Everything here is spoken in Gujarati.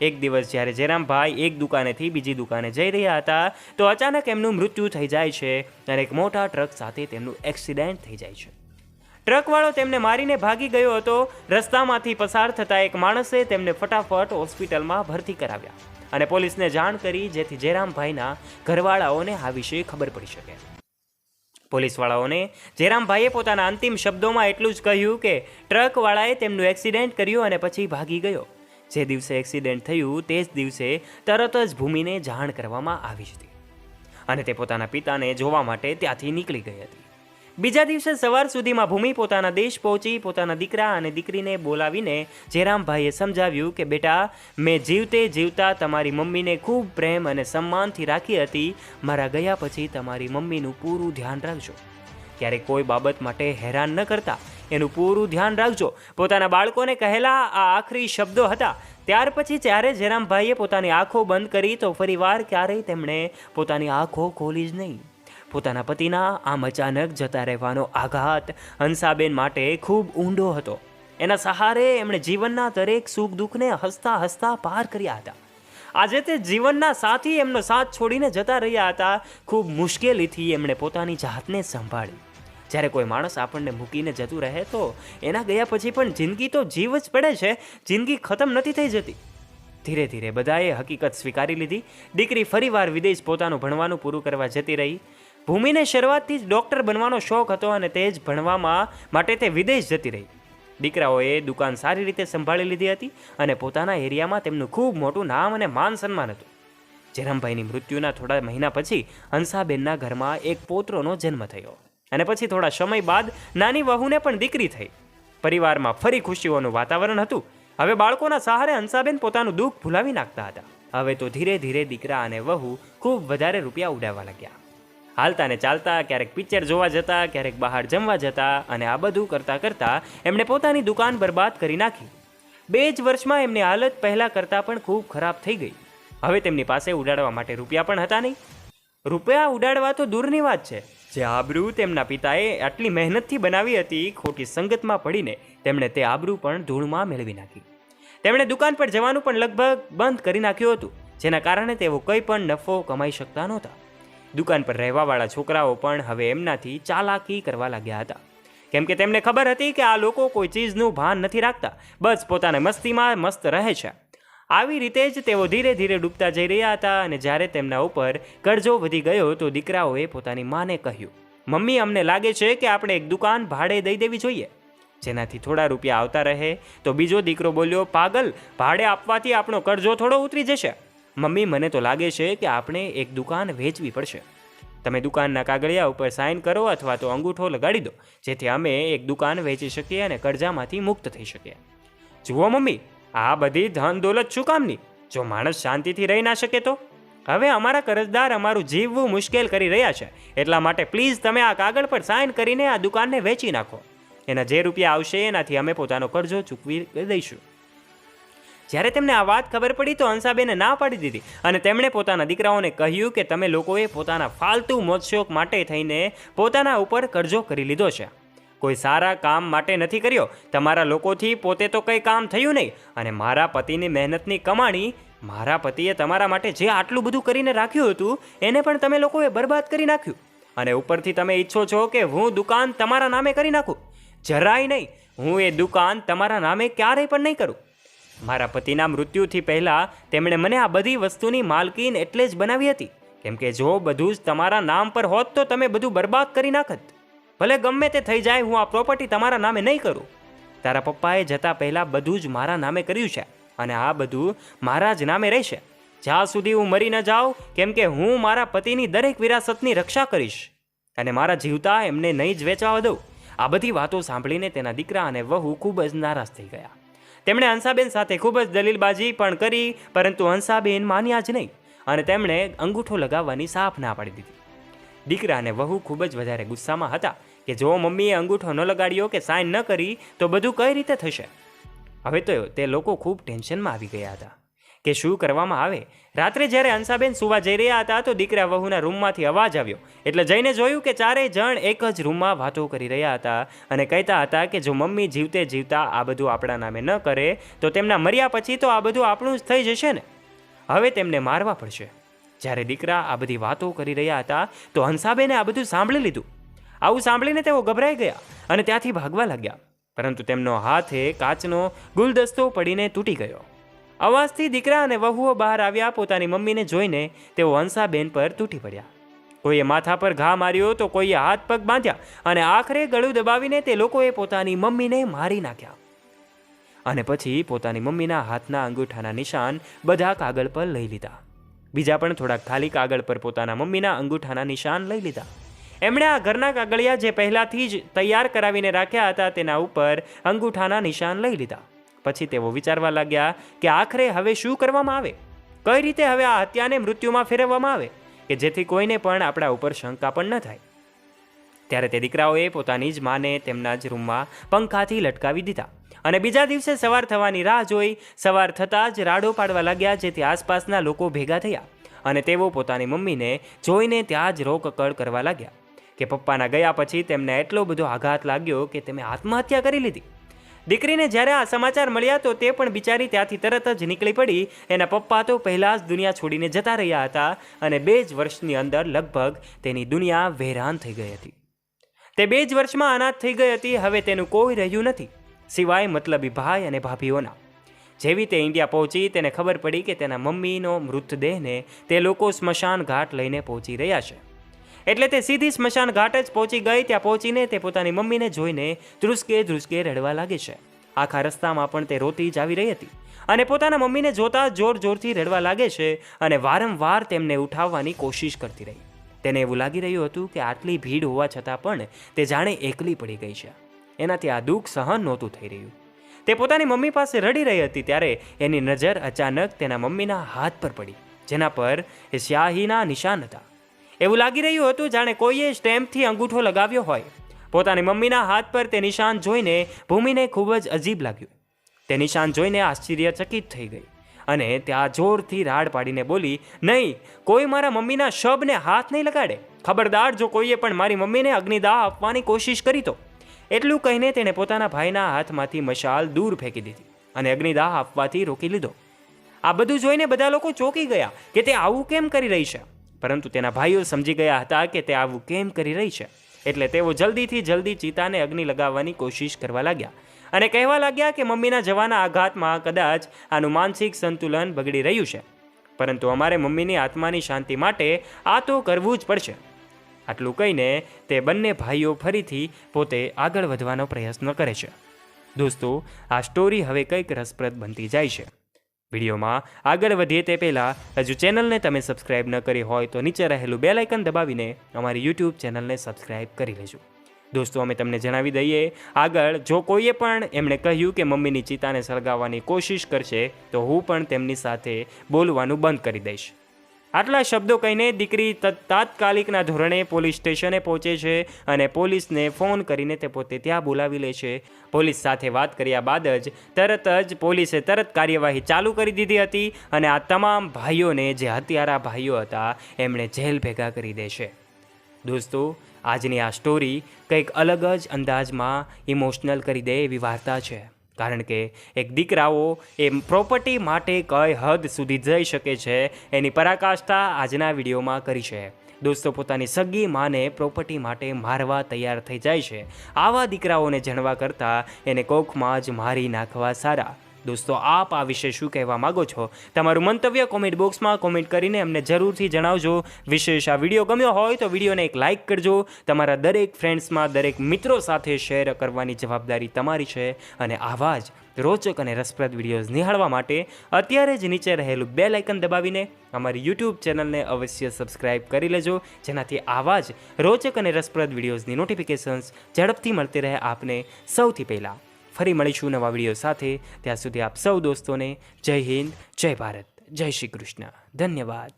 એક દિવસ જ્યારે જયરામભાઈ એક દુકાનેથી બીજી દુકાને જઈ રહ્યા હતા, તો અચાનક એમનું મૃત્યુ થઈ જાય છે અને એક મોટા ટ્રક સાથે તેમનું એક્સિડન્ટ થઈ જાય છે. ટ્રકવાળો તેમને મારીને ભાગી ગયો હતો. રસ્તામાંથી પસાર થતા એક માણસે તેમને ફટાફટ હોસ્પિટલમાં ભરતી કરાવ્યા અને પોલીસને જાણ કરી, જેથી જયરામભાઈના ઘરવાળાઓને આ વિશે ખબર પડી શકે. પોલીસવાળાઓને જયરામભાઈએ પોતાના અંતિમ શબ્દોમાં એટલું જ કહ્યું કે ટ્રકવાળાએ તેમનું એક્સિડન્ટ કર્યું અને પછી ભાગી ગયો. જે દિવસે એક્સિડન્ટ થયું તે જ દિવસે તરત જ ભૂમિને જાણ કરવામાં આવી હતી. અને તે પોતાના પિતાને જોવા માટે ત્યાંથી નીકળી ગઈ હતી. બીજા દિવસે સવાર સુધીમાં ભૂમિ પોતાના દેશ પહોંચી પોતાના દીકરા અને દીકરીને બોલાવીને જયરામભાઈએ સમજાવ્યું કે, બેટા, મેં જીવતે જીવતા તમારી મમ્મીને ખૂબ પ્રેમ અને સન્માનથી રાખી હતી. મારા ગયા પછી તમારી મમ્મીનું પૂરું ધ્યાન રાખજો. ક્યારેક કોઈ બાબત માટે હેરાન ન કરતા. એનું પૂરું ધ્યાન રાખજો. પોતાના બાળકોને કહેલા આ આખરી શબ્દો હતા. ત્યાર પછી જ્યારે જયરામભાઈએ પોતાની આંખો બંધ કરી તો ફરીવાર ક્યારેય તેમણે પોતાની આંખો ખોલી જ નહીં. પોતાના પતિના આમ અચાનક જતા રહેવાનો આઘાત હંસાબેન માટે ખૂબ ઊંડો હતો. એના સહારે એમણે જીવનના દરેક સુખ દુઃખને હસતા હસતા પાર કર્યા હતા. આજે તે જીવનના સાથી એમનો સાથ છોડીને જતા રહ્યા હતા. ખૂબ મુશ્કેલીથી એમણે પોતાની જાતને સંભાળી. જ્યારે કોઈ માણસ આપણને મૂકીને જતું રહે તો એના ગયા પછી પણ જિંદગી તો જીવ જ પડે છે. જિંદગી ખતમ નથી થઈ જતી. ધીરે ધીરે બધાએ હકીકત સ્વીકારી લીધી. દીકરી ફરીવાર વિદેશ પોતાનું ભણવાનું પૂરું કરવા જતી રહી. ભૂમિને શરૂઆતથી જ ડૉક્ટર બનવાનો શોખ હતો અને તે જ ભણવામાં માટે તે વિદેશ જતી રહી. દીકરાઓએ દુકાન સારી રીતે સંભાળી લીધી હતી અને પોતાના એરિયામાં તેમનું ખૂબ મોટું નામ અને માન સન્માન હતું. જયરામભાઈની મૃત્યુના થોડા મહિના પછી હંસાબેનના ઘરમાં એક પોત્રોનો જન્મ થયો. અને પછી થોડા સમય બાદ નાની વહુને પણ દીકરી થઈ. પરિવારમાં ફરી ખુશીઓનું વાતાવરણ હતું. હવે બાળકોના સહારે હંસાબેન પોતાનું દુઃખ ભૂલાવી નાખતા હતા. હવે તો ધીરે ધીરે દીકરા અને વહુ ખૂબ વધારે રૂપિયા ઉડાવવા લાગ્યા. હાલતા ને ચાલતા, ક્યારેક પિક્ચર જોવા જતા, ક્યારેક બહાર જમવા જતા અને આ બધું કરતાં કરતાં એમણે પોતાની દુકાન બરબાદ કરી નાખી. બે જ વર્ષમાં એમની હાલત પહેલાં કરતાં પણ ખૂબ ખરાબ થઈ ગઈ. હવે તેમની પાસે ઉડાડવા માટે રૂપિયા પણ હતા નહીં. રૂપિયા ઉડાડવા તો દૂરની વાત છે. જે આબરૂ તેમના પિતાએ આટલી મહેનતથી બનાવી હતી, ખોટી સંગતમાં પડીને તેમણે તે આબરૂ પણ ધૂળમાં મેળવી નાખી. તેમણે દુકાન પર જવાનું પણ લગભગ બંધ કરી નાખ્યું હતું, જેના કારણે તેઓ કંઈ પણ નફો કમાઈ શકતા નહોતા. દુકાન પર રહેવાવાળા છોકરાઓ પણ હવે એમનાથી ચાલાકી કરવા લાગ્યા હતા. કેમ કે તેમને ખબર હતી કે આ લોકો કોઈ ચીજનું ભાન નથી રાખતા, બસ પોતાને મસ્તીમાં મસ્ત રહે છે. આવી રીતે જ તેઓ ધીરે ધીરે ડૂબતા જઈ રહ્યા હતા અને જ્યારે તેમના ઉપર કરજો વધી ગયો તો દીકરાઓએ પોતાની માને કહ્યું, મમ્મી, અમને લાગે છે કે આપણે એક દુકાન ભાડે દઈ દેવી જોઈએ. જેનાથી થોડા રૂપિયા આવતા રહે તો બીજો દીકરો બોલ્યો, પાગલ, ભાડે આપવાથી આપણો કરજો થોડો ઉતરી જશે. મમ્મી, મને તો લાગે છે કે આપણે એક દુકાન વેચવી પડશે. તમે દુકાનના કાગળિયા ઉપર સાઇન કરો અથવા તો અંગૂઠો લગાડી દો, જેથી અમે એક દુકાન વેચી શકીએ અને કરજામાંથી મુક્ત થઈ શકીએ. જુઓ, મમ્મી આ બધી ધન દોલત શું કામની? જો માણસ શાંતિથી રહી ના શકે તો? હવે અમારા કરજદાર અમારું જીવવું મુશ્કેલ કરી રહ્યા છે. એટલા માટે પ્લીઝ તમે આ કાગળ પર સાઇન કરીને આ દુકાનને વેચી નાખો. એના જે રૂપિયા આવશે એનાથી અમે પોતાનો કરજો ચૂકવી દઈશું. જ્યારે તેમને આ વાત ખબર પડી તો હંસાબેને ના પાડી દીધી અને તેમણે પોતાના દીકરાઓને કહ્યું કે તમે લોકોએ પોતાના ફાલતુ મોજશોખ માટે થઈને પોતાના ઉપર કરજો કરી લીધો છે. કોઈ સારા કામ માટે નથી કર્યો. તમારા લોકોથી પોતે તો કંઈ કામ થયું નહીં. અને મારા પતિની મહેનતની કમાણી મારા પતિએ તમારા માટે જે આટલું બધું કરીને રાખ્યું હતું, એને પણ તમે લોકોએ બરબાદ કરી નાખ્યું. અને ઉપરથી તમે ઈચ્છો છો કે હું દુકાન તમારા નામે કરી નાખું. જરાય નહીં. હું એ દુકાન તમારા નામે ક્યારેય પણ નહીં કરું. મારા પતિના મૃત્યુથી પહેલાં તેમણે મને આ બધી વસ્તુની માલકીન એટલે જ બનાવી હતી. કેમ કે જો બધું જ તમારા નામ પર હોત તો તમે બધું બરબાદ કરી નાખત. ભલે ગમે તે થઈ જાય, હું આ પ્રોપર્ટી તમારા નામે નહીં કરું. તારા પપ્પાએ જતાં પહેલાં બધું જ મારા નામે કર્યું છે અને આ બધું મારા જ નામે રહેશે. જ્યાં સુધી હું મરી ન જાઉં, કેમ કે હું મારા પતિની દરેક વિરાસતની રક્ષા કરીશ. અને મારા જીવતા એમને નહીં જ વેચવા દઉં. આ બધી વાતો સાંભળીને તેના દીકરા અને વહુ ખૂબ જ નારાજ થઈ ગયા. તેમણે હંસાબેન સાથે ખૂબ જ દલીલબાજી પણ કરી, પરંતુ હંસાબેન માન્યા જ નહીં અને તેમણે અંગૂઠો લગાવવાની સાફ ના પાડી દીધી. દીકરા અને વહુ ખૂબ જ વધારે ગુસ્સામાં હતા કે જો મમ્મીએ અંગૂઠો ન લગાડ્યો કે સાઇન ન કરી, તો બધું કઈ રીતે થશે? હવે તો તે લોકો ખૂબ ટેન્શનમાં આવી ગયા હતા કે શું કરવામાં આવે. રાત્રે જ્યારે અંસાબેન સુવા જઈ રહ્યા હતા, તો દીકરા વહુના રૂમમાંથી અવાજ આવ્યો. એટલે જઈને જોયું કે ચારેય જણ એક જ રૂમમાં વાતો કરી રહ્યા હતા અને કહેતા હતા કે જો મમ્મી જીવતે જીવતા આ બધું આપણા નામે ન કરે, તો તેમના મર્યા પછી તો આ બધું આપણું જ થઈ જશે ને? હવે તેમને મારવા પડશે. જ્યારે દીકરા આ બધી વાતો કરી રહ્યા હતા, તો હંસાબેને આ બધું સાંભળી લીધું. આવું સાંભળીને તેઓ ગભરાઈ ગયા અને ત્યાંથી ભાગવા લાગ્યા. પરંતુ તેમનો હાથે કાચનો ગુલદસ્તો પડીને તૂટી ગયો. અવાજથી દીકરા અને વહુઓ બહાર આવ્યા પોતાની મમ્મીને જોઈને તેઓ હંસાબેન પર તૂટી પડ્યા. કોઈએ માથા પર ઘા માર્યો તો કોઈએ હાથ પગ બાંધ્યા અને આખરે ગળું દબાવીને તે લોકોએ પોતાની મમ્મીને મારી નાખ્યા. અને પછી પોતાની મમ્મીના હાથના અંગૂઠાના નિશાન બધા કાગળ પર લઈ લીધા. બીજા પણ થોડાક ખાલી કાગળ પર પોતાના મમ્મીના અંગૂઠાના નિશાન લઈ લીધા. એમણે આ ઘરના કાગળિયા જે પહેલાંથી જ તૈયાર કરાવીને રાખ્યા હતા તેના ઉપર અંગૂઠાના નિશાન લઈ લીધા. પછી તેઓ વિચારવા લાગ્યા કે આખરે હવે શું કરવામાં આવે? કઈ રીતે હવે આ હત્યાને મૃત્યુમાં ફેરવવામાં આવે? કે જેથી કોઈને પણ આપણા ઉપર શંકા પણ ન થાય. ત્યારે તે દીકરાઓએ પોતાની જ માને તેમના જ રૂમમાં પંખાથી લટકાવી દીધા અને બીજા દિવસે સવાર થવાની રાહ જોઈ સવાર થતાં જ રાડો પાડવા લાગ્યા જેથી આસપાસના લોકો ભેગા થયા અને તેઓ પોતાની મમ્મીને જોઈને ત્યાં જ રોકકળ કરવા લાગ્યા. કે પપ્પાના ગયા પછી તેમને એટલો બધો આઘાત લાગ્યો કે તેમણે આત્મહત્યા કરી લીધી. દીકરીને જ્યારે આ સમાચાર મળ્યા તો તે પણ બિચારી ત્યાંથી તરત જ નીકળી પડી. એના પપ્પા તો પહેલાં જ દુનિયા છોડીને જતા રહ્યા હતા અને બે જ વર્ષની અંદર લગભગ તેની દુનિયા વેરાન થઈ ગઈ હતી. તે બે જ વર્ષમાં અનાથ થઈ ગઈ હતી, હવે તેનું કોઈ રહ્યું નથી. સિવાય મતલબી ભાઈ અને ભાભીઓના. જેવી તે ઇન્ડિયા પહોંચી, તેને ખબર પડી કે તેના મમ્મીનો મૃતદેહને તે લોકો સ્મશાન ઘાટ લઈને પહોંચી રહ્યા છે. એટલે તે સીધી સ્મશાન ઘાટ જ પહોંચી ગઈ, ત્યાં પહોંચીને તે પોતાની મમ્મીને જોઈને ધ્રુસકે ધ્રુસકે રડવા લાગે છે. આખા રસ્તામાં પણ તે રોતી જ આવી રહી હતી અને પોતાના મમ્મીને જોતા જોર જોરથી રડવા લાગે છે અને વારંવાર તેમને ઉઠાવવાની કોશિશ કરતી રહી. તેને એવું લાગી રહ્યું હતું કે આટલી ભીડ હોવા છતાં પણ તે જાણે એકલી પડી ગઈ છે. એનાથી આ દુઃખ સહન નહોતું થઈ રહ્યું. તે પોતાની મમ્મી પાસે રડી રહી હતી ત્યારે એની નજર અચાનક તેના મમ્મીના હાથ પર પડી, જેના પર એ સ્યાહીના નિશાન હતા. એવું લાગી રહ્યું હતું જાણે કોઈએ સ્ટેમ્પથી અંગૂઠો લગાવ્યો હોય. પોતાની મમ્મીના હાથ પર તે નિશાન જોઈને ભૂમિને ખૂબ જ અજીબ લાગ્યું. તે નિશાન જોઈને આશ્ચર્યચકિત થઈ ગઈ અને ત્યાં જોરથી રાડ પાડીને બોલી, નહીં, કોઈ મારા મમ્મીના શબને હાથ નહીં લગાડે. ખબરદાર, જો કોઈએ પણ મારી મમ્મીને અગ્નિદાહ આપવાની કોશિશ કરી તો. એટલું કહીને તેણે પોતાના ભાઈના હાથમાંથી મશાલ દૂર ફેંકી દીધી અને અગ્નિદાહ આપવાથી રોકી લીધો. આ બધું જોઈને બધા લોકો ચોંકી ગયા કે તે આવું કેમ કરી રહી છે? પરંતુ તેના ભાઈઓ સમજી ગયા હતા કે તે આવું કેમ કરી રહી છે. એટલે તેઓ જલ્દીથી જલ્દી ચિતાને અગ્નિ લગાવવાની કોશિશ કરવા લાગ્યા અને કહેવા લાગ્યા કે મમ્મીના જવાના આઘાતમાં કદાચ આનું માનસિક સંતુલન બગડી રહ્યું છે. પરંતુ અમારે મમ્મીની આત્માની શાંતિ માટે આ તો કરવું જ પડશે. આટલું કહીને તે બંને ભાઈઓ ફરીથી પોતે આગળ વધવાનો પ્રયત્ન કરે છે. દોસ્તો, આ સ્ટોરી હવે કંઈક રસપ્રદ બનતી જાય છે. વિડીયોમાં આગળ વધીએ તે પહેલાં હજુ ચેનલને તમે સબસ્ક્રાઇબ ન કરી હોય તો નીચે રહેલું બેલ આઇકન દબાવીને અમારી યુટ્યુબ ચેનલને સબસ્ક્રાઇબ કરી લેજો. દોસ્તો, અમે તમને જણાવી દઈએ, આગળ જો કોઈએ પણ એમણે કહ્યું કે મમ્મીની ચિતાને સળગાવવાની કોશિશ કરશે, તો હું પણ તેમની સાથે બોલવાનું બંધ કરી દઈશ. આટલા શબ્દો કહીને દીકરી તત- તાત્કાલિકના ધોરણે પોલીસ સ્ટેશને પહોંચે છે અને પોલીસને ફોન કરીને તે પોતે ત્યાં બોલાવી લે છે. પોલીસ સાથે વાત કર્યા બાદ જ તરત જ પોલીસે તરત કાર્યવાહી ચાલુ કરી દીધી હતી અને આ તમામ ભાઈઓને જે હત્યારા ભાઈઓ હતા એમણે જેલ ભેગા કરી દે છે. દોસ્તો, આજની આ સ્ટોરી કંઈક અલગ જ અંદાજમાં ઇમોશનલ કરી દે એવી વાર્તા છે. કારણ કે એક દીકરાઓ એ પ્રોપર્ટી માટે કઈ હદ સુધી જઈ શકે છે એની પરાકાષ્ઠા આજના વિડીયોમાં કરી છે. દોસ્તો, પોતાની સગી માને પ્રોપર્ટી માટે મારવા તૈયાર થઈ જાય છે. આવા દીકરાઓને જણવા કરતાં એને કોખમાં જ મારી નાખવા સારા. દોસ્તો, આપ આ વિશે શું કહેવા માગો છો? તમારું મંતવ્ય કોમેન્ટ બોક્સમાં કોમેન્ટ કરીને અમને જરૂરથી જણાવજો. વિશેષ આ વીડિયો ગમ્યો હોય તો વિડીયોને એક લાઇક કરજો. તમારા દરેક ફ્રેન્ડ્સમાં દરેક મિત્રો સાથે શેર કરવાની જવાબદારી તમારી છે. અને આવા જ રોચક અને રસપ્રદ વિડીયોઝ નિહાળવા માટે અત્યારે જ નીચે રહેલું બેલ આઇકન દબાવીને અમારી યુટ્યુબ ચેનલને અવશ્ય સબસ્ક્રાઇબ કરી લેજો. જેનાથી આવા જ રોચક અને રસપ્રદ વિડીયોઝની નોટિફિકેશન્સ ઝડપથી મળતી રહે આપને સૌથી પહેલાં. ફરી મળીશું નવા વીડિયો સાથે. ત્યાં સુધી આપ સૌ દોસ્તોને જય હિન્દ, જય ભારત, જય શ્રી કૃષ્ણ. ધન્યવાદ.